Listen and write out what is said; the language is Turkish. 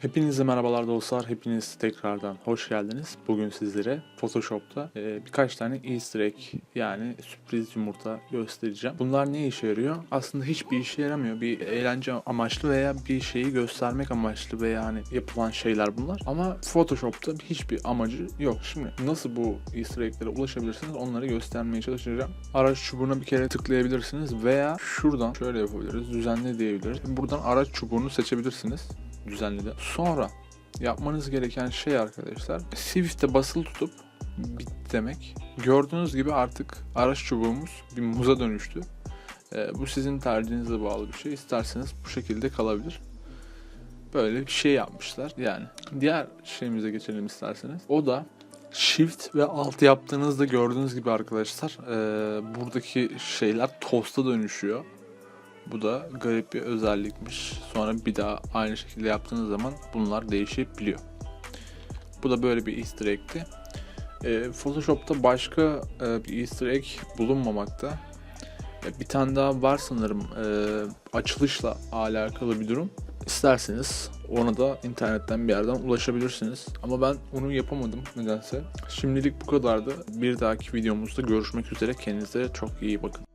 Hepinize merhabalar dostlar. Hepiniz tekrardan hoş geldiniz. Bugün sizlere Photoshop'ta e, birkaç tane easter egg yani sürpriz yumurta göstereceğim. Bunlar ne işe yarıyor? Aslında hiçbir işe yaramıyor. Bir eğlence amaçlı veya bir şeyi göstermek amaçlı veya hani yapılan şeyler bunlar. Ama Photoshop'ta hiçbir amacı yok. Şimdi nasıl bu easter egg'lere ulaşabilirsiniz onları göstermeye çalışacağım. Araç çubuğuna bir kere tıklayabilirsiniz veya şuradan şöyle yapabiliriz. Düzenle diyebiliriz. Buradan araç çubuğunu seçebilirsiniz düzenledi. Sonra yapmanız gereken şey arkadaşlar Swift'e basılı tutup bit demek. Gördüğünüz gibi artık araç çubuğumuz bir muza dönüştü. Ee, bu sizin tercihinize bağlı bir şey. İsterseniz bu şekilde kalabilir. Böyle bir şey yapmışlar yani. Diğer şeyimize geçelim isterseniz. O da Shift ve alt yaptığınızda gördüğünüz gibi arkadaşlar ee, buradaki şeyler tosta dönüşüyor. Bu da garip bir özellikmiş. Sonra bir daha aynı şekilde yaptığınız zaman bunlar değişebiliyor. Bu da böyle bir easter egg'ti. Ee, Photoshop'ta başka e, bir easter egg bulunmamakta. E, bir tane daha var sanırım e, açılışla alakalı bir durum. İsterseniz ona da internetten bir yerden ulaşabilirsiniz. Ama ben onu yapamadım nedense. Şimdilik bu kadardı. Bir dahaki videomuzda görüşmek üzere. Kendinize çok iyi bakın.